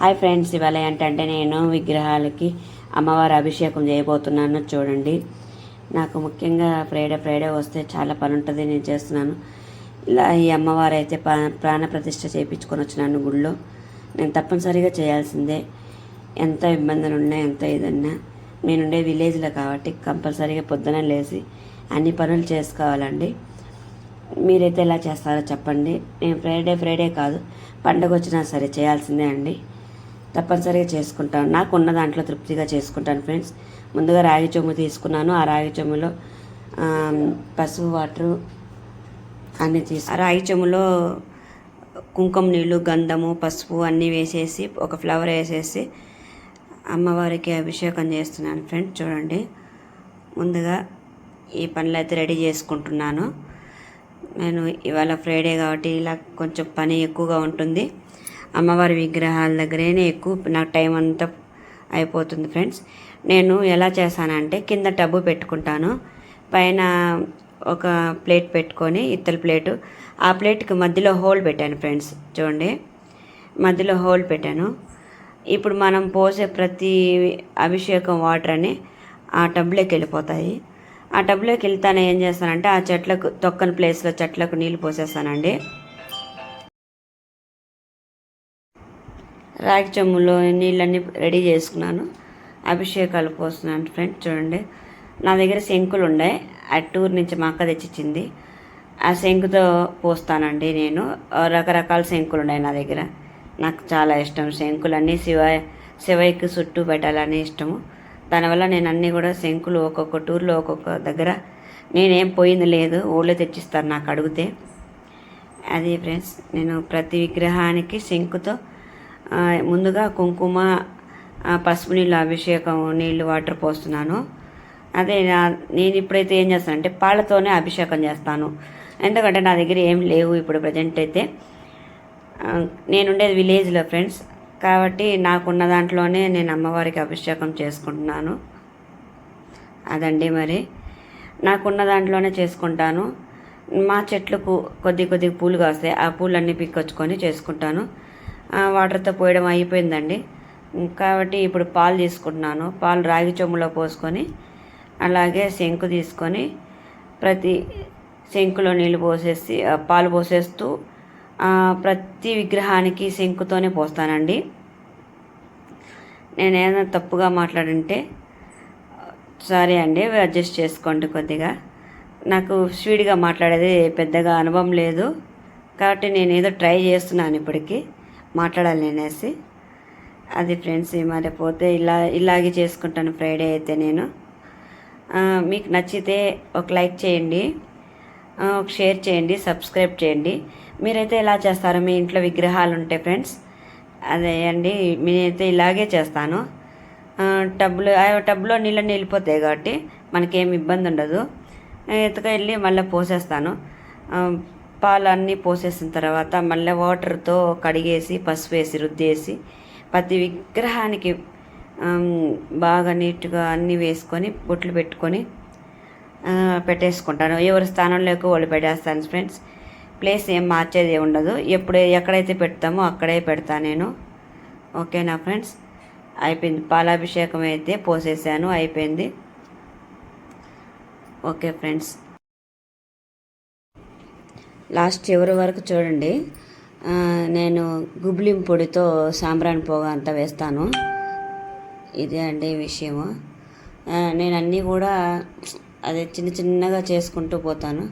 Hi friends ఇవాళ ఏంటంటే నేను విగ్రహాలకి అమ్మవారి అభిషేకం చేయబోతున్నాను చూడండి. నాకు ముఖ్యంగా ఫ్రైడే ఫ్రైడే వస్తే చాలా పని ఉంటుంది నేను చేస్తున్నాను. ఇలా ఈ అమ్మవారు అయితే ప్రాణ ప్రతిష్ఠ చేయించుకొని వచ్చినాను గుళ్ళో. నేను తప్పనిసరిగా చేయాల్సిందే. ఎంత ఇబ్బందులు ఉన్నా ఎంత ఇదన్నా. నేనుండే విలేజ్లో కాబట్టి కంపల్సరీగా పొద్దున లేచి అన్ని పనులు చేసుకోవాలండి. మీరైతే ఎలా చేస్తారో చెప్పండి. నేను ఫ్రైడే ఫ్రైడే కాదు పండగ వచ్చినా సరే చేయాల్సిందే అండి. తప్పనిసరిగా చేసుకుంటాను. నాకు ఉన్న దాంట్లో తృప్తిగా చేసుకుంటాను ఫ్రెండ్స్. ముందుగా రాగి చెమ్ము తీసుకున్నాను. ఆ రాగి చెమ్ములో పసుపు వాటరు అన్నీ తీసు ఆ రాగి చెమ్ములో కుంకుమ నీళ్ళు గంధము పసుపు అన్నీ వేసేసి ఒక ఫ్లవర్ వేసేసి అమ్మవారికి అభిషేకం చేస్తున్నాను ఫ్రెండ్స్. చూడండి. ముందుగా ఈ పనులు అయితే రెడీ చేసుకుంటున్నాను. నేను ఇవాళ ఫ్రైడే కాబట్టి ఇలా కొంచెం పని ఎక్కువగా ఉంటుంది. అమ్మవారి విగ్రహాల దగ్గరేనే ఎక్కువ నాకు టైం అంతా అయిపోతుంది ఫ్రెండ్స్. నేను ఎలా చేశానంటే కింద టబ్బు పెట్టుకుంటాను. పైన ఒక ప్లేట్ పెట్టుకొని ఇత్తల ప్లేటు. ఆ ప్లేట్కి మధ్యలో హోల్ పెట్టాను ఫ్రెండ్స్. చూడండి. మధ్యలో హోల్ పెట్టాను. ఇప్పుడు మనం పోసే ప్రతి అభిషేకం వాటర్ అని ఆ టబ్లోకి వెళ్ళిపోతాయి. ఆ టబ్లోకి వెళ్తానే ఏం చేస్తానంటే ఆ చెట్లకు తొక్కని ప్లేస్లో చెట్లకు నీళ్ళు పోసేస్తానండి. రాగి చెమ్ములో నీళ్ళన్నీ రెడీ చేసుకున్నాను. అభిషేకాలు పోస్తున్నాను ఫ్రెండ్ చూడండి. నా దగ్గర శంకులు ఉన్నాయి. ఆ టూర్ నుంచి మా అక్క తెచ్చిచ్చింది. ఆ శంకుతో పోస్తానండి నేను. రకరకాల శంకులు ఉన్నాయి నా దగ్గర. నాకు చాలా ఇష్టం. శంకులన్నీ శివ శివయ్యకి చుట్టూ పెట్టాలని ఇష్టము. దానివల్ల నేను అన్నీ కూడా శంకులు ఒక్కొక్క టూర్లో ఒక్కొక్క దగ్గర. నేనేం పోయింది లేదు. ఊళ్ళో తెచ్చిస్తారు నాకు అడిగితే. అది ఫ్రెండ్స్ నేను ప్రతి విగ్రహానికి శంకుతో ముందుగా కుంకుమ పసుపు నీళ్ళు అభిషేకం నీళ్ళు వాటర్ పోస్తున్నాను. అదే నా- నేను ఇప్పుడైతే ఏం చేస్తానంటే పాలతోనే అభిషేకం చేస్తాను. ఎందుకంటే నా దగ్గర ఏం లేవు ఇప్పుడు ప్రజెంట్ అయితే. నేనుండేది విలేజ్లో ఫ్రెండ్స్ కాబట్టి నాకున్న దాంట్లోనే నేను అమ్మవారికి అభిషేకం చేసుకుంటున్నాను. అదండి మరి. నాకున్న దాంట్లోనే చేసుకుంటాను. మా చెట్లకు కొద్ది కొద్ది పూలు కాస్తాయి. ఆ పూలన్నీ పిక్కొచ్చుకొని చేసుకుంటాను. వాటర్తో పోయడం అయిపోయిందండి. కాబట్టి ఇప్పుడు పాలు తీసుకుంటున్నాను. పాలు రాగి చెమ్ములో పోసుకొని అలాగే శంకు తీసుకొని ప్రతి శంకులో నీళ్ళు పోసేసి పాలు పోసేస్తూ ప్రతి విగ్రహానికి శంకుతోనే పోస్తానండి. నేను ఏదైనా తప్పుగా మాట్లాడంటే సారీ అండి అడ్జస్ట్ చేసుకోండి కొద్దిగా. నాకు స్పీడ్గా మాట్లాడేది పెద్దగా అనుభవం లేదు. కాబట్టి నేను ఏదో ట్రై చేస్తున్నాను ఇప్పటికి. మాట్లాడాలి అనేసి. అది ఫ్రెండ్స్ మరి పోతే ఇలా ఇలాగే చేసుకుంటాను ఫ్రైడే అయితే నేను. మీకు నచ్చితే ఒక లైక్ చేయండి. ఒక షేర్ చేయండి సబ్స్క్రైబ్ చేయండి. మీరైతే ఎలా చేస్తారో మీ ఇంట్లో విగ్రహాలు ఉంటాయి ఫ్రెండ్స్. అదే అండి నేనైతే ఇలాగే చేస్తాను. ఆ, టబ్లో ఆ టబ్లో నీళ్ళు నిలిపోతాయి కాబట్టి మనకేం ఇబ్బంది ఉండదు. ఎత్తుకెళ్ళి మళ్ళీ పోసేస్తాను. పాలన్నీ పాలు అన్నీ పోసేసిన తర్వాత మళ్ళీ వాటర్తో కడిగేసి పసుపు వేసి రుద్దేసి ప్రతి విగ్రహానికి బాగా నీట్గా అన్నీ వేసుకొని బొట్లు పెట్టుకొని పెట్టేసుకుంటాను. ఎవరి స్థానంలోకి వాళ్ళు పెట్టేస్తాను ఫ్రెండ్స్ ప్లేస్ ఏం మార్చేది ఉండదు. ఎప్పుడు ఎక్కడైతే పెడతామో అక్కడే పెడతా నేను. ఓకేనా ఫ్రెండ్స్ అయిపోయింది. పాలాభిషేకం అయితే పోసేసాను. అయిపోయింది. ఓకే ఫ్రెండ్స్ లాస్ట్ చివరి వరకు చూడండి. నేను గుబ్లిం పొడితో సాంబ్రాణి పొగ అంతా వేస్తాను. ఇదే అండి విషయము. నేను అన్నీ కూడా అదే చిన్న చిన్నగా చేసుకుంటూ పోతాను.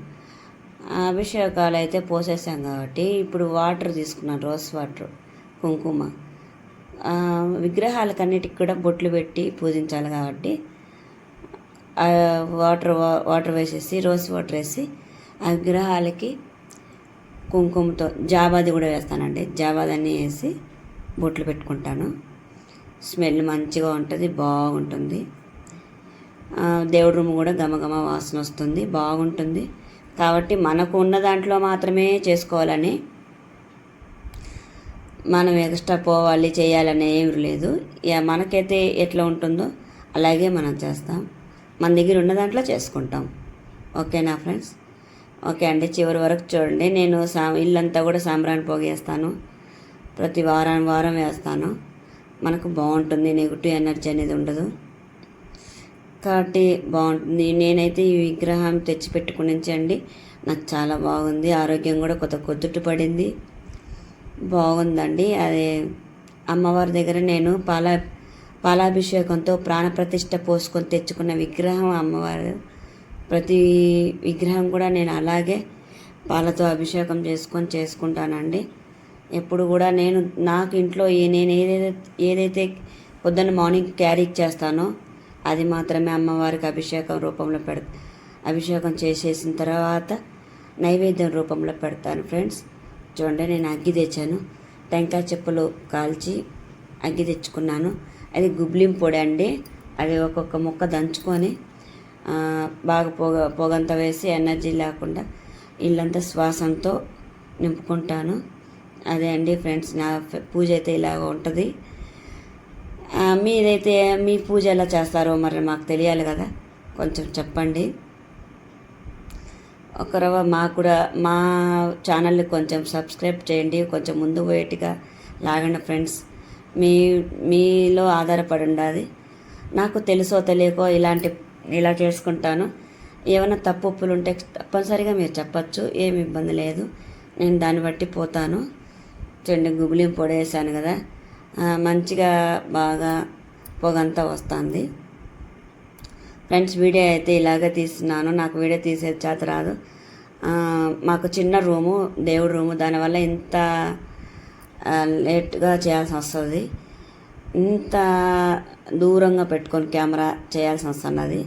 ఆ, అభిషేకాలు అయితే పోసేసాం కాబట్టి ఇప్పుడు వాటర్ తీసుకున్నాను రోజ్ వాటర్ కుంకుమ. విగ్రహాలకన్నిటికి కూడా బొట్లు పెట్టి పూజించాలి కాబట్టి వాటర్ వా- వాటర్ వేసేసి రోజ్ వాటర్ వేసి ఆ విగ్రహాలకి కుంకుమతో జాబాది కూడా వేస్తానండి. జాబాది అన్నీ వేసి బొట్లు పెట్టుకుంటాను. స్మెల్ మంచిగా ఉంటుంది బాగుంటుంది. దేవుడి రూమ్ కూడా గమగమ వాసన వస్తుంది బాగుంటుంది. కాబట్టి మనకు ఉన్న దాంట్లో మాత్రమే చేసుకోవాలని మనం ఎక్స్ట్రా పోవాలి చేయాలనే ఏమి లేదు. ఇక మనకైతే ఎట్లా ఉంటుందో అలాగే మనం చేస్తాం. మన దగ్గర ఉన్న దాంట్లో చేసుకుంటాం. ఓకేనా ఫ్రెండ్స్? ఓకే అండి చివరి వరకు చూడండి. నేను సా ఇల్లంతా కూడా సాంబ్రాణి పోగేస్తాను. ప్రతి వారం వారం వేస్తాను. మనకు బాగుంటుంది నెగిటివ్ ఎనర్జీ అనేది ఉండదు. కాబట్టి బాగుంటుంది. నేనైతే ఈ విగ్రహం తెచ్చిపెట్టుకుని నుంచి అండి నాకు చాలా బాగుంది. ఆరోగ్యం కూడా కొత్త కొద్దుట పడింది. బాగుందండి. అదే అమ్మవారి దగ్గర నేను పాలా పాలాభిషేకంతో ప్రాణప్రతిష్ఠ పోసుకొని తెచ్చుకున్న విగ్రహం అమ్మవారు ప్రతి విగ్రహం కూడా నేను అలాగే పాలతో అభిషేకం చేసుకొని చేసుకుంటానండి. ఎప్పుడు కూడా నేను నాకు ఇంట్లో నేను ఏదైతే ఏదైతే పొద్దున్న మార్నింగ్ క్యారీ చేస్తానో అది మాత్రమే అమ్మవారికి అభిషేకం రూపంలో పెడ అభిషేకం చేసేసిన తర్వాత నైవేద్యం రూపంలో పెడతాను ఫ్రెండ్స్. చూడండి నేను అగ్గి తెచ్చాను. టెంకాయ చెప్పులు కాల్చి అగ్గి తెచ్చుకున్నాను. అది గుబ్లిం పొడి అండి. అది ఒక్కొక్క ముక్క దంచుకొని బాగా పొగ పొగంతా వేసి ఎనర్జీ లేకుండా ఇల్లంతా శ్వాసంతో నింపుకుంటాను. అదే అండి ఫ్రెండ్స్ నా పూజ అయితే ఇలాగ ఉంటుంది. మీరైతే మీ పూజ ఎలా చేస్తారో మరి మాకు తెలియాలి కదా. కొంచెం చెప్పండి. ఒక మాకు కూడా మా ఛానల్ని కొంచెం సబ్స్క్రైబ్ చేయండి. కొంచెం ముందు పోయేట్టుగా లాగండి ఫ్రెండ్స్. మీ మీలో ఆధారపడి ఉండాలి. నాకు తెలుసో తెలియకో ఇలాంటి ఇలా చేసుకుంటాను. ఏమైనా తప్పు ఉప్పులు ఉంటే తప్పనిసరిగా మీరు చెప్పచ్చు. ఏమి ఇబ్బంది లేదు. నేను దాన్ని బట్టి పోతాను. చూడండి గుబులిం పొడి వేసాను కదా మంచిగా బాగా పొగంతా వస్తుంది. ఫ్రెండ్స్ వీడియో అయితే ఇలాగే తీస్తున్నాను. నాకు వీడియో తీసేది చేత రాదు. మాకు చిన్న రూము దేవుడి రూము. దానివల్ల ఇంత లేట్గా చేయాల్సి వస్తుంది. ఇంత దూరంగా పెట్టుకొని కెమెరా చేయాల్సి వస్తున్నది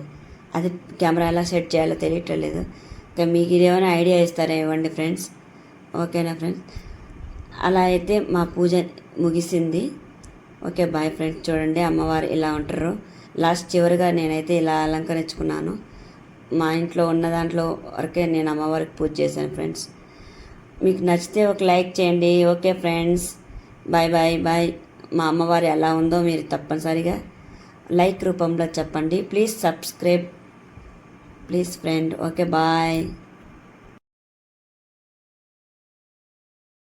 అది కెమెరా ఎలా సెట్ చేయాలో తెలియట్లేదు ఇంకా మీకు ఇదేమైనా ఐడియా ఇస్తారా ఇవ్వండి ఫ్రెండ్స్? ఓకేనా ఫ్రెండ్స్? అలా అయితే మా పూజ ముగిసింది. Okay bye friends. చూడండి అమ్మవారు ఇలా ఉంటారు. లాస్ట్ చివరిగా నేనైతే ఇలా అలంకరించుకున్నాను. మా ఇంట్లో ఉన్న దాంట్లో వరకే నేను అమ్మవారికి పూజ చేశాను ఫ్రెండ్స్. మీకు నచ్చితే ఒక లైక్ చేయండి. Okay friends. Bye bye bye. మా అమ్మవారు ఎలా ఉందో మీరు తప్పనిసరిగా లైక్ రూపంలో చెప్పండి. Please subscribe please friend okay bye